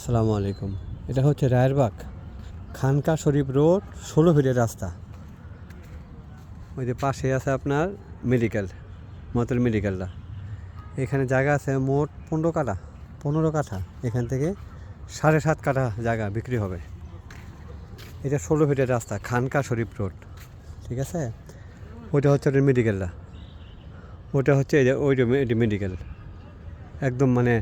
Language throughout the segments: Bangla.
আসসালামু আলাইকুম। এটা হচ্ছে রায়েরবাগ খানকা শরীফ রোড, ষোলো ফিটের রাস্তা। ওই যে পাশে আছে আপনার মেডিকেল মতল মেডিকেলটা। এখানে জায়গা আছে মোট পনেরো কাঠা পনেরো কাঠা। এখান থেকে সাড়ে সাত কাঠা জায়গা বিক্রি হবে। এটা ষোলো ফিটের রাস্তা, খানকা শরীফ রোড। ঠিক আছে? ওইটা হচ্ছে ওটা মেডিকেলটা। ওটা হচ্ছে ওইটা মেডিকেল। একদম মানে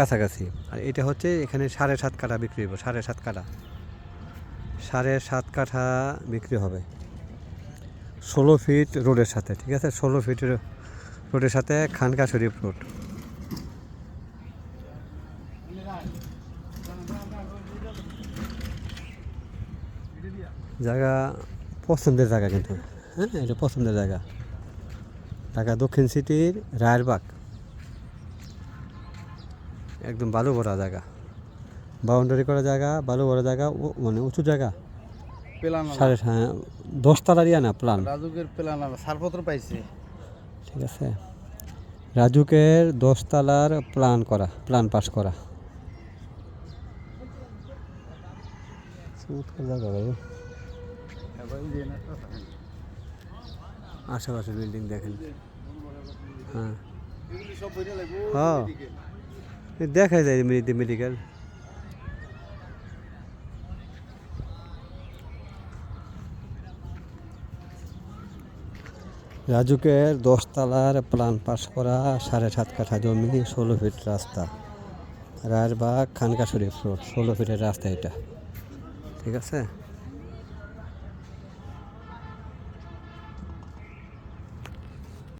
কাছাকাছি। আর এটা হচ্ছে এখানে সাড়ে সাত কাঠা বিক্রি হবে সাড়ে সাত কাঠা। সাড়ে সাত কাঠা বিক্রি হবে। ষোলো ফিট রোডের সাথে, ঠিক আছে? ষোলো ফিট রোডের সাথে খানকা শরীফ রোড। জায়গা পছন্দের জায়গা কিন্তু। হ্যাঁ এটা পছন্দের জায়গা। ঢাকা দক্ষিণ সিটির রায়েরবাগ। একদম বালু ভরা জায়গা। বাউন্ডারি করা জায়গা বালু ভরা জায়গা ও- মানে উঁচু জায়গা। প্লান সাড়ে হ্যাঁ দশতলার ইয়া না প্ল্যান রাজুকের প্লান ছাড়পত্র পাইছে। ঠিক আছে। রাজুকের দশতলার প্ল্যান করা প্ল্যান পাস করা। আশেপাশে বিল্ডিং দেখেন। হ্যাঁ। হ্যাঁ। দেখা যায় মেডি মেডিকেল রাজুকের দশতলার প্ল্যান পাশ করা সাড়ে সাত কাঠা জমি, ষোলো ফিট রাস্তা। রায়েরবাগ, খানকা শরীফ রোড, ষোলো ফিটের রাস্তা এটা। ঠিক আছে?